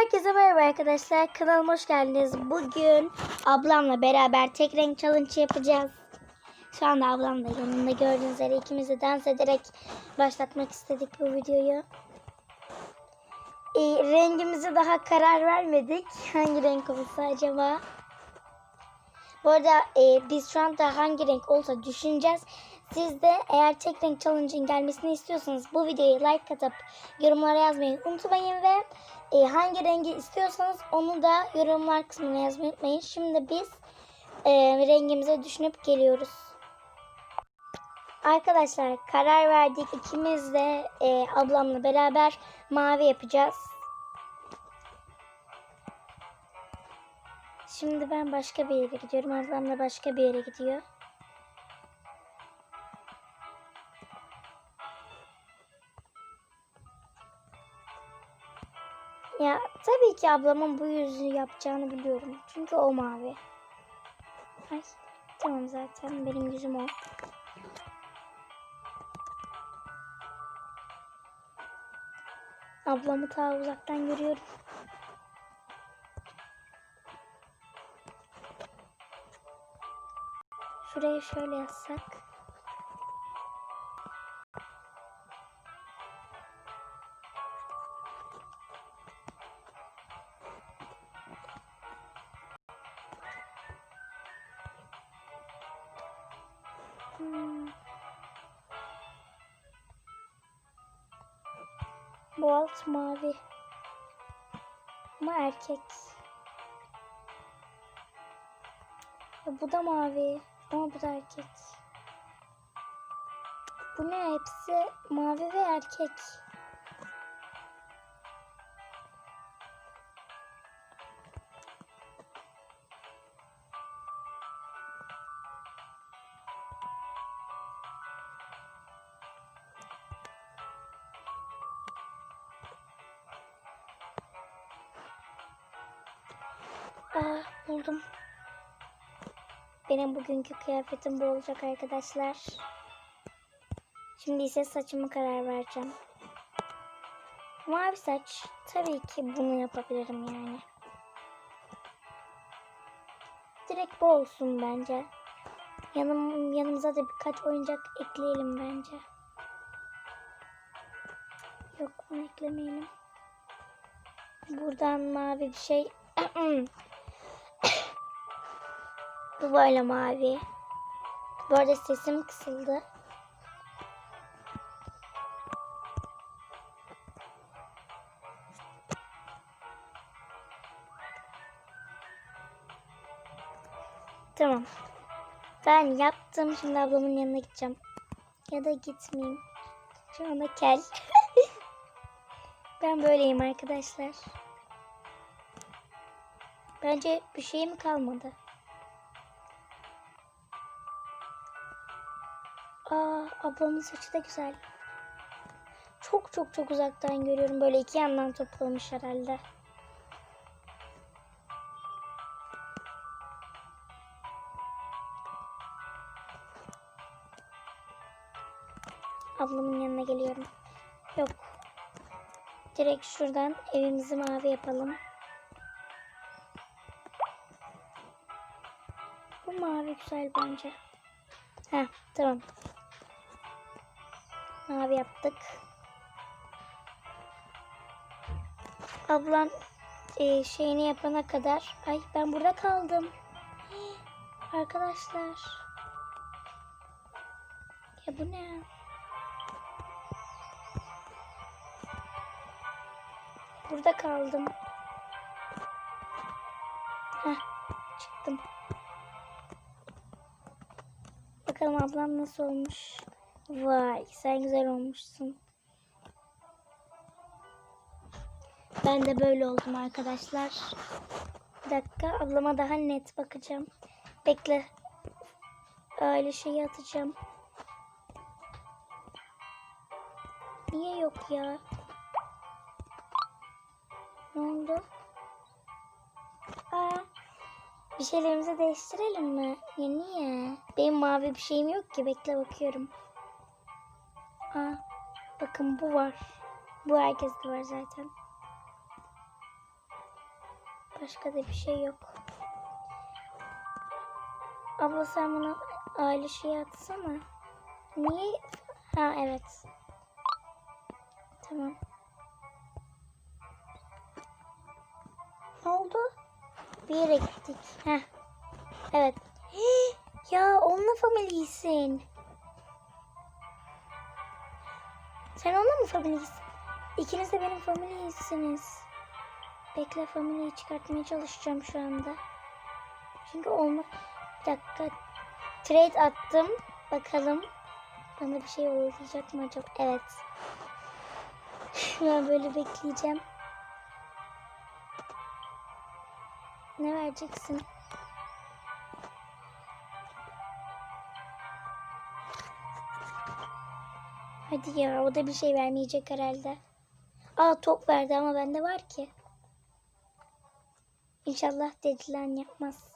Herkese merhaba arkadaşlar. Kanalıma hoş geldiniz. Bugün ablamla beraber tek renk challenge yapacağız. Şu anda ablam da yanında gördüğünüz üzere ikimiz de dans ederek başlatmak istedik bu videoyu. Ee, rengimize daha karar vermedik. Hangi renk olsa acaba? Bu arada e, biz şu anda hangi renk olsa düşüneceğiz. Siz de eğer tek renk challenge'ın gelmesini istiyorsanız bu videoyu like atıp yorumlara yazmayı unutmayın ve e, hangi rengi istiyorsanız onu da yorumlar kısmına yazmayı unutmayın. Şimdi biz e, rengimize düşünüp geliyoruz. Arkadaşlar karar verdik. İkimiz de e, ablamla beraber mavi yapacağız. Şimdi ben başka bir yere gidiyorum. Ablam da başka bir yere gidiyor. Ya tabii ki ablamın bu yüzü yapacağını biliyorum. Çünkü o mavi. Ay tamam zaten benim yüzüm o. Ablamı ta uzaktan görüyorum. Şuraya şöyle yazsak. Bu da mavi. Ama bu da erkek. Bu ne? Hepsi mavi ve erkek. Benim bugünkü kıyafetim bu olacak arkadaşlar. Şimdi ise saçımı karar vereceğim. Mavi saç. Tabii ki bunu yapabilirim yani. Direkt bu olsun bence. Yanım, yanımıza da birkaç oyuncak ekleyelim bence. Yok bunu eklemeyelim. Buradan mavi bir şey. Bu böyle mavi. Bu arada sesim kısıldı. Tamam. Ben yaptım. Şimdi ablamın yanına gideceğim. Ya da gitmeyeyim. Şu anda kel. ben böyleyim arkadaşlar. Bence bir şeyim kalmadı. Ablamın saçı da güzel. Çok çok çok uzaktan görüyorum. Böyle iki yandan toplamış herhalde. Ablamın yanına geliyorum. Yok. Direkt şuradan evimizi mavi yapalım. Bu mavi güzel bence. Heh, tamam. Mavi yaptık. Ablam e, şeyini yapana kadar. Ay ben burada kaldım. Arkadaşlar. Ya bu ne? Burada kaldım. Heh, çıktım. Bakalım ablam nasıl olmuş. Vay sen güzel olmuşsun. Ben de böyle oldum arkadaşlar. Bir dakika ablama daha net bakacağım. Bekle. Öyle şeyi atacağım. Niye yok ya? Ne oldu? Aa, bir şeylerimizi değiştirelim mi? Ya niye? Benim mavi bir şeyim yok ki. Bekle bakıyorum. Aa, bakın bu var. Bu herkeste var zaten. Başka da bir şey yok. Abla sen bana aile şeyi atsana. Niye? Ha evet. Tamam. Ne oldu? Bir yere gittik. Heh. Evet. Hii, ya onunla familysin. Sen onunla mı familysin? İkiniz de benim familyisiniz. Bekle familyyi çıkartmaya çalışacağım şu anda. Çünkü olma... Bir dakika. Trade attım. Bakalım. Bana bir şey olacak mı acaba? Evet. ben böyle bekleyeceğim. Ne vereceksin? Hadi ya o da bir şey vermeyecek herhalde. Aa top verdi ama bende var ki. İnşallah dedilen yapmaz.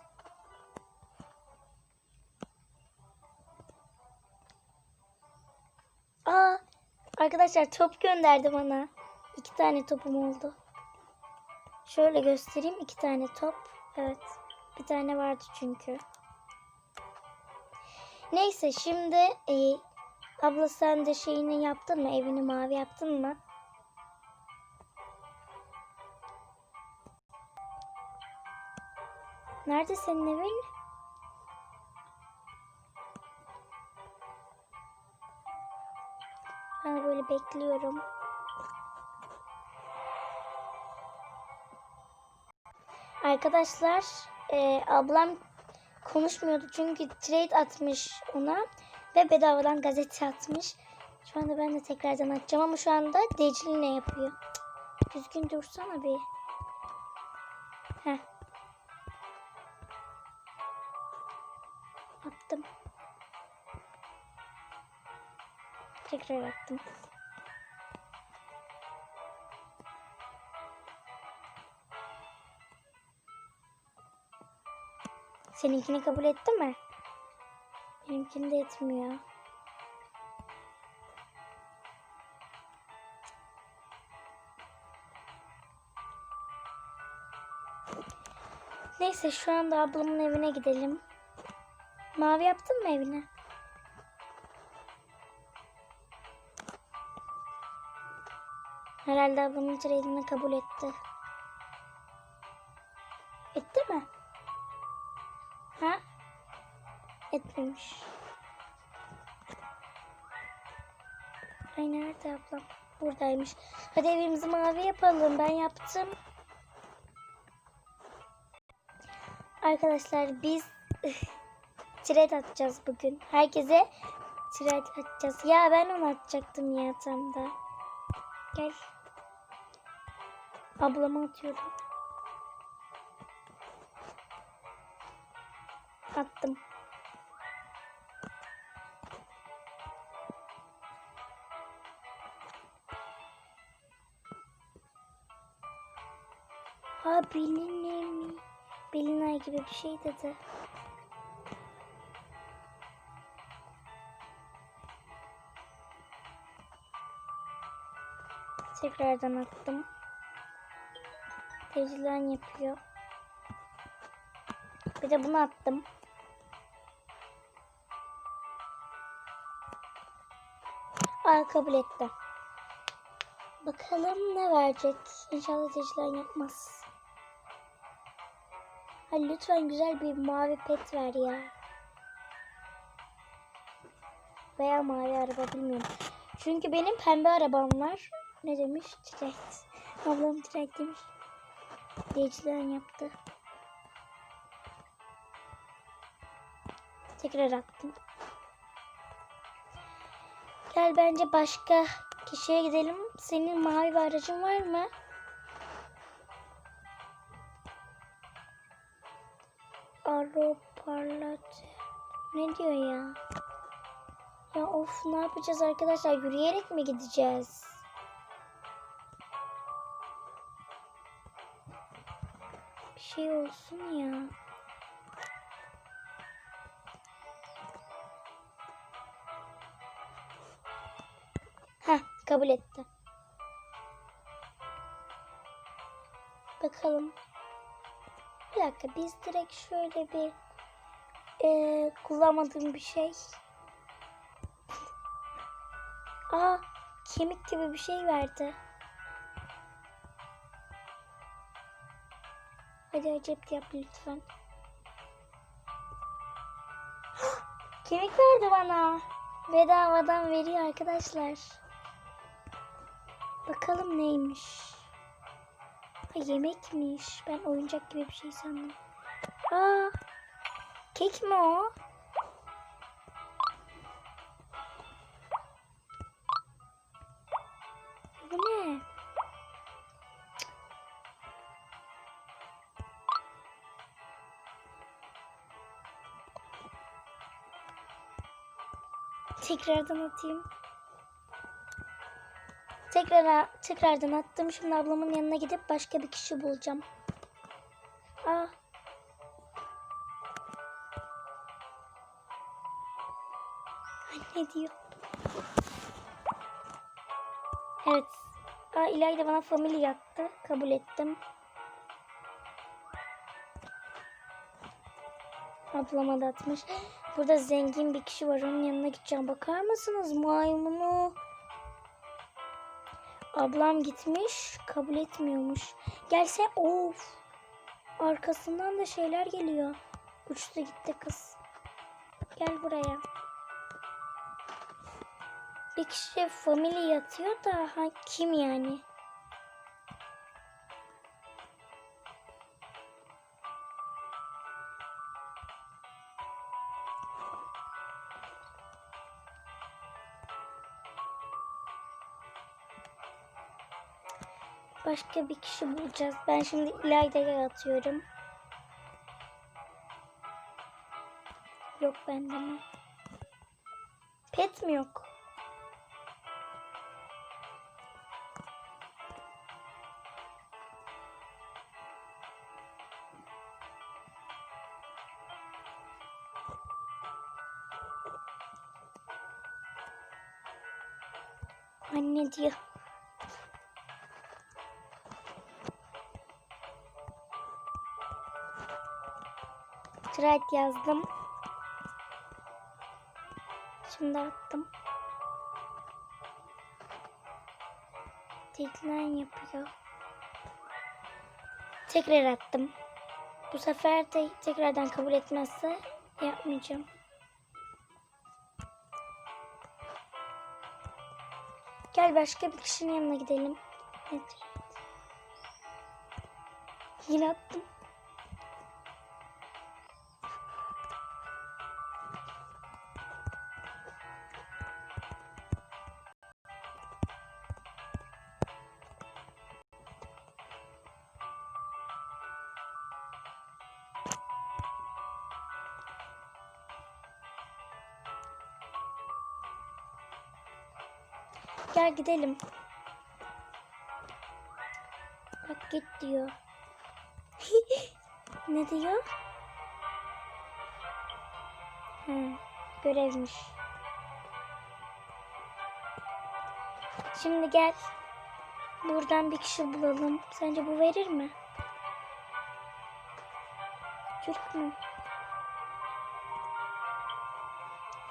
Aa arkadaşlar top gönderdi bana. İki tane topum oldu. Şöyle göstereyim iki tane top. Evet bir tane vardı çünkü. Neyse şimdi e, abla sen de şeyini yaptın mı? Evini mavi yaptın mı? Nerede senin evin? Ben böyle bekliyorum. Arkadaşlar e, ablam konuşmuyordu çünkü trade atmış ona ve bedavadan gazete atmış. Şu anda ben de tekrardan açacağım ama şu anda Decil ne yapıyor? Düzgün dursana bir. Heh. Attım. Tekrar attım. Seninkini kabul etti mi? Benimkini de etmiyor. Neyse şu anda ablamın evine gidelim. Mavi yaptın mı evine? Herhalde ablamın trade'ini kabul etti. Etti mi? Ha? Etmemiş. Ay nerede ablam? Buradaymış. Hadi evimizi mavi yapalım. Ben yaptım. Arkadaşlar biz tiret atacağız bugün. Herkese tiret atacağız. Ya ben onu atacaktım ya tam da. Gel. Ablama atıyorum. Attım. Belinay Belinay gibi bir şey dedi. Tekrardan attım. Tecrülen yapıyor. Bir de bunu attım. Aa kabul etti. Bakalım ne verecek. İnşallah tecrülen yapmaz. Ha, lütfen güzel bir mavi pet ver ya. Veya mavi araba bilmiyorum. Çünkü benim pembe arabam var. Ne demiş? Direkt. Ablam direkt demiş. Tecrülen yaptı. Tekrar attım. Gel bence başka kişiye gidelim. Senin mavi bir aracın var mı? Aro parlat. Ne diyor ya? Ya of ne yapacağız arkadaşlar? Yürüyerek mi gideceğiz? Bir şey olsun ya. Heh, kabul etti. Bakalım. Dakika biz direkt şöyle bir eee kullanmadığım bir şey. Aa kemik gibi bir şey verdi. Hadi acep yap lütfen. Kemik verdi bana. Bedavadan veriyor arkadaşlar. Bakalım neymiş. Ha, yemekmiş. Ben oyuncak gibi bir şey sandım. Aa, kek mi o? Bu ne? Tekrardan atayım. Tekrar tekrardan attım. Şimdi ablamın yanına gidip başka bir kişi bulacağım. Aa. Ay, ne diyor? Evet. Aa, İlayda bana family yattı. Kabul ettim. Ablama da atmış. Burada zengin bir kişi var. Onun yanına gideceğim. Bakar mısınız? Maymunu. Ablam gitmiş. Kabul etmiyormuş. Gelse of. Arkasından da şeyler geliyor. Uçtu gitti kız. Gel buraya. Bir kişi family yatıyor da ha, kim yani? Başka bir kişi bulacağız. Ben şimdi İlayda'ya atıyorum. Yok bende mi? Pet mi yok? Anne diyor. Trade yazdım. Şimdi attım. Deadline yapıyor. Tekrar attım. Bu sefer de tekrardan kabul etmezse yapmayacağım. Gel başka bir kişinin yanına gidelim. Evet. Yine attım. Gel gidelim. Bak git diyor. ne diyor? Ha, görevmiş. Şimdi gel. Buradan bir kişi bulalım. Sence bu verir mi? Türk mü?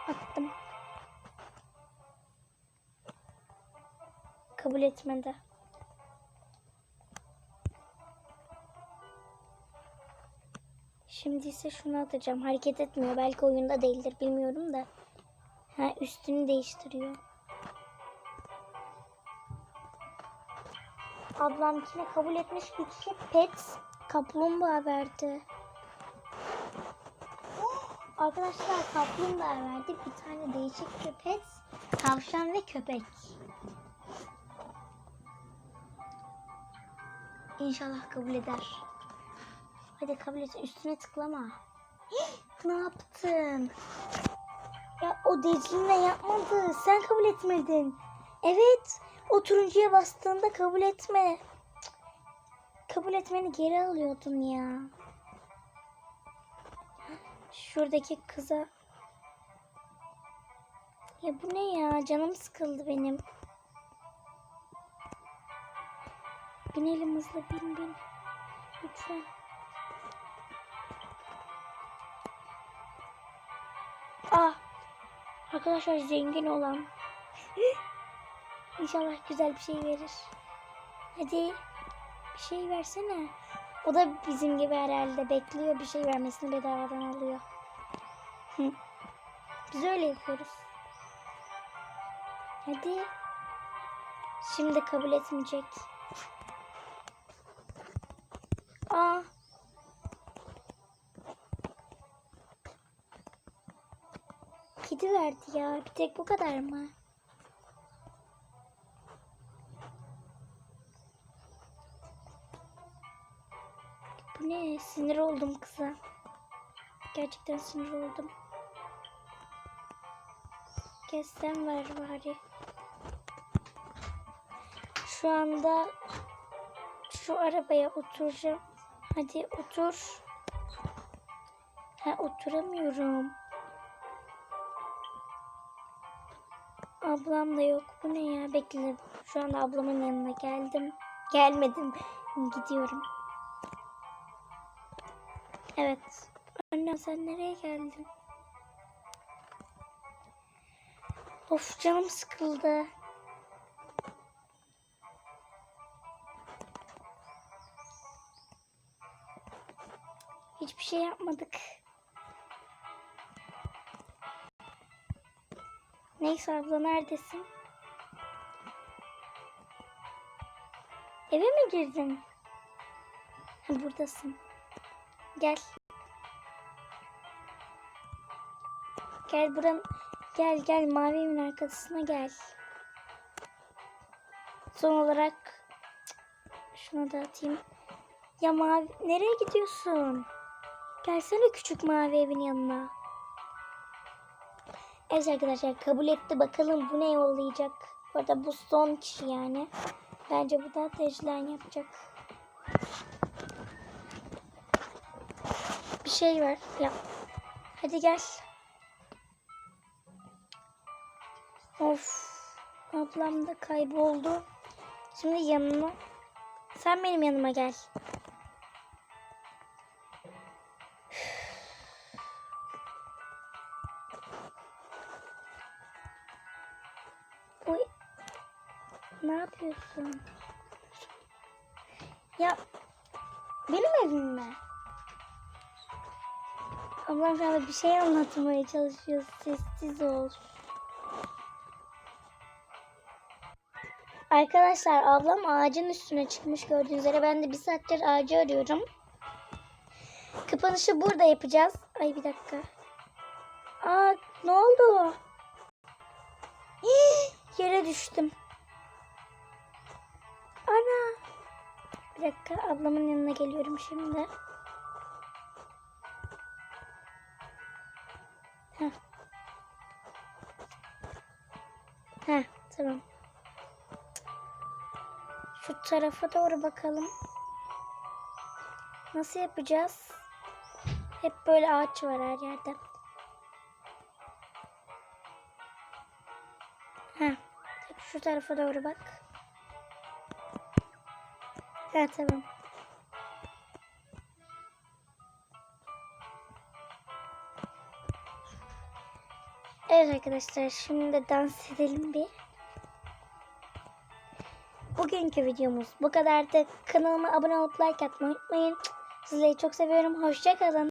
Attım. Kabul etmedi. Şimdi ise şunu atacağım. Hareket etmiyor. Belki oyunda değildir bilmiyorum da. Ha üstünü değiştiriyor. Ablamkine kabul etmiş kişi pet kaplumbağa verdi. Arkadaşlar kaplumbağa verdi. Bir tane değişik pet. Tavşan ve köpek. İnşallah kabul eder. Hadi kabul et. Üstüne tıklama. ne yaptın? Ya o Declin'le yapmadı. Sen kabul etmedin. Evet. O turuncuya bastığında kabul etme. Kabul etmeni geri alıyordun ya. Şuradaki kıza. Ya bu ne ya? Canım sıkıldı benim. Binelim hızlı bin bin. Lütfen. Ah. Arkadaşlar zengin olan. İnşallah güzel bir şey verir. Hadi bir şey versene. O da bizim gibi herhalde bekliyor bir şey vermesini bedavadan alıyor. Biz öyle yapıyoruz. Hadi. Şimdi kabul etmeyecek. Kedi verdi ya. Bir tek bu kadar mı? Bu ne? Sinir oldum kıza. Gerçekten sinir oldum. Kessen ver bari. Şu anda şu arabaya oturacağım. Hadi otur. Ha oturamıyorum. Ablam da yok. Bu ne ya? Bekle. Şu anda ablamın yanına geldim. Gelmedim. Gidiyorum. Evet. Anne sen nereye geldin? Of canım sıkıldı. Hiçbir şey yapmadık. Neyse abla neredesin? Eve mi girdin? Ha, buradasın. Gel. Gel buranın gel gel mavi evin arkasına gel. Son olarak şunu da atayım. Ya mavi nereye gidiyorsun? Gelsene küçük mavi evin yanına. Evet arkadaşlar kabul etti. Bakalım bu ne yollayacak. Bu arada bu son kişi yani. Bence bu da tecrülen yapacak. Bir şey var. Yap. Hadi gel. Of. Ablam da kayboldu. Şimdi yanına. Sen benim yanıma gel. Yapıyorsun? Ya benim evim mi? Ablam şu anda bir şey anlatmaya çalışıyor. Sessiz ol. Arkadaşlar ablam ağacın üstüne çıkmış gördüğünüz üzere. Ben de bir saattir ağacı arıyorum. Kapanışı burada yapacağız. Ay bir dakika. Aa ne oldu? Yere düştüm. Ana. Bir dakika ablamın yanına geliyorum şimdi. Heh. Heh, tamam. Şu tarafa doğru bakalım. Nasıl yapacağız? Hep böyle ağaç var her yerde. Heh. Şu tarafa doğru bak. Ha tamam. Evet arkadaşlar şimdi dans edelim bir. Bugünkü videomuz bu kadardı. Kanalıma abone olup like atmayı unutmayın. Sizleri çok seviyorum. Hoşçakalın.